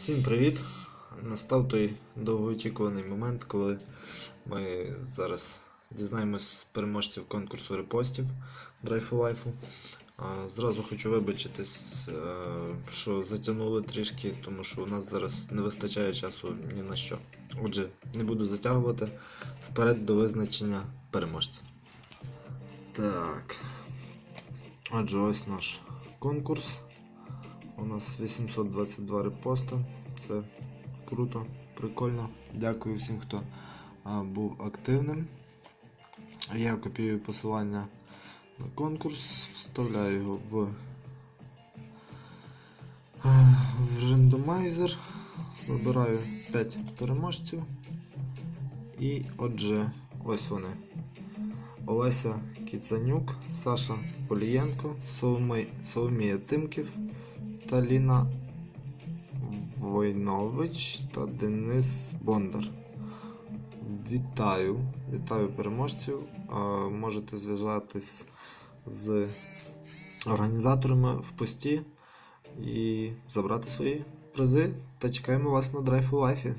Всім привіт! Настав той довгоочікуваний момент, коли ми зараз дізнаємось переможців конкурсу репостів Drive Life. Зразу хочу вибачитись, е, що затягнули трішки, тому що у нас зараз не вистачає часу ні на що. Отже, не буду затягувати вперед до визначення переможця. Так. Отже, ось наш конкурс. У нас 822 репоста. Це круто, прикольно. Дякую всім, хто а, був активним. Я копіюю посилання на конкурс, вставляю його в, в рандомайзер, вибираю 5 переможців. І отже, ось вони. Олеся Кіцанюк, Саша Полієнко, Соломія Тимків та Ліна Войнович та Денис Бондар. Вітаю, вітаю переможців. Можете зв'язатись з організаторами в пості і забрати свої призи. Та чекаємо вас на Drive у Life.